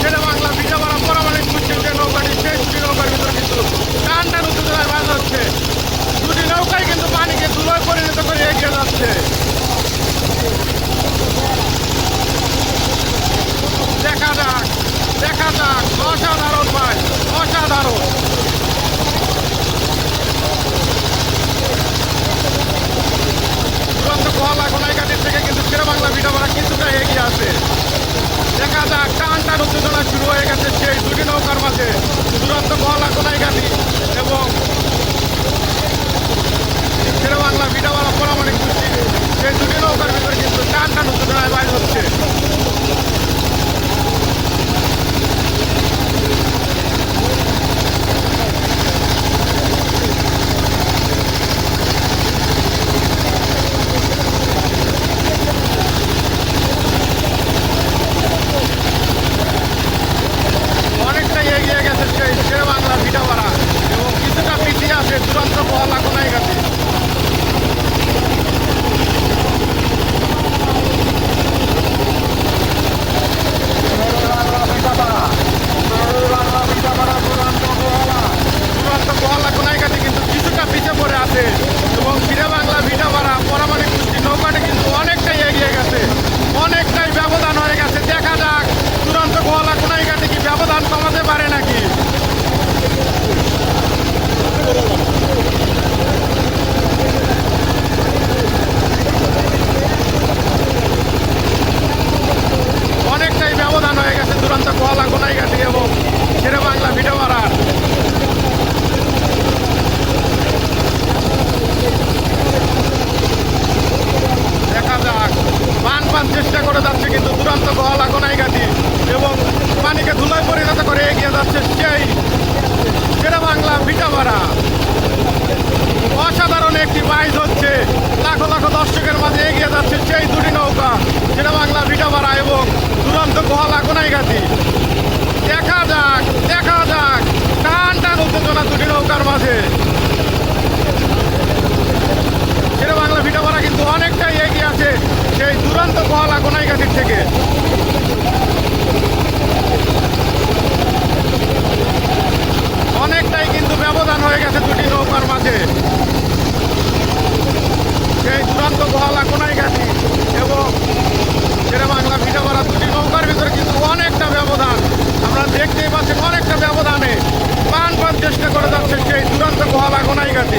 ছেলে বাংলা বিজামারা পরামানিক করছে উঠে নৌকাটি শেষ নৌকার কিছু দুটি কিন্তু পানিকে করে দেখা যাক দেখা যাক, অসাধারণ ভাই, অসাধারণ। দুরন্ত কোহালা গোনাইঘাটের থেকে কিন্তু শেরে বাংলা ভিটামারা কিছুটা এগিয়ে আছে। দেখা যাক, টান টান উত্তেজনা শুরু হয়ে গেছে সেই দুটি নৌকার মাঝে। দুরন্ত কোহালা গোনাইঘাটি এবং শেরে বাংলা ভিটামারা পরামানিক কুস্তি সেই দুটি নৌকার ভিতরে কিন্তু টান টান উত্তেজনায় বাইর হচ্ছে। কোহালা গোনাইঘাটি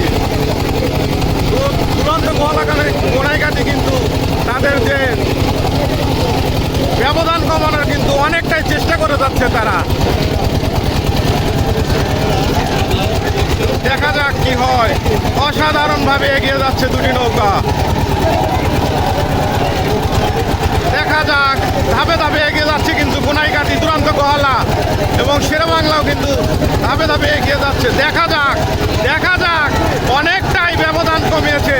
দু- দুরন্ত গোনাই গাছি কিন্তু তাদের যে ব্যবধান কমানোর কিন্তু অনেকটাই চেষ্টা করে যাচ্ছে তারা। দেখা যাক কি হয়। অসাধারণভাবে এগিয়ে যাচ্ছে দুটি নৌকা। দেখা যাক। ধাপে ধাপে এগিয়ে যাচ্ছে কিন্তু গোনাইঘাটি দুরন্ত গোহালা এবং শেরবাংলাও কিন্তু ধাপে ধাপে এগিয়ে যাচ্ছে। দেখা যাক দেখা যাক, অনেকটাই ব্যবধান কমিয়েছে।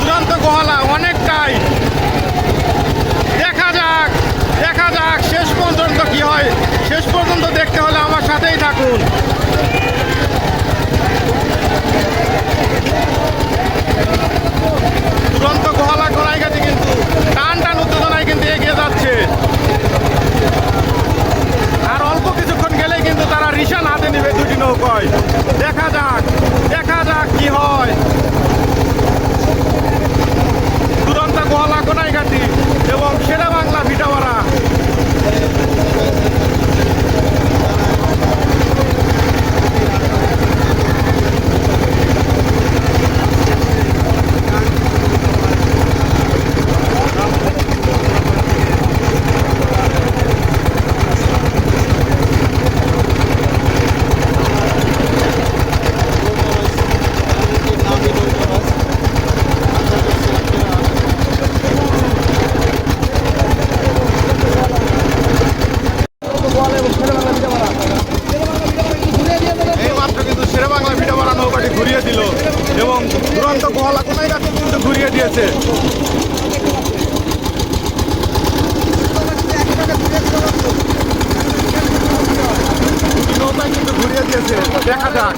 দুরন্ত গোহালা অনেকটাই। দেখা যাক দেখা যাক, শেষ পর্যন্ত কি হয়? শেষ পর্যন্ত দেখতে হলে আমার সাথেই থাকুন দুরন্ত গোহালা গোড়াইঘাটি কিন্তু টান টান উত্তেজনায় কিন্তু এগিয়ে যাচ্ছে আর অল্প কিছুক্ষণ গেলেই কিন্তু তারা রিসান হাতে নেবে দুটি নৌকয় দেখা যাক দেখা যাক কি হয় দুরন্ত গোহালা গোনাইঘাটি এবং সেরা বাংলা ভিটাওয়ারা এই মাত্র কিন্তু শেরে বাংলা ভিটামারা নৌকাটি ঘুরিয়ে দিল এবং দুরন্ত গোহালা রাখে কিন্তু ঘুরিয়ে দিয়েছে। কিন্তু ঘুরিয়ে দিয়েছে। দেখা যাক।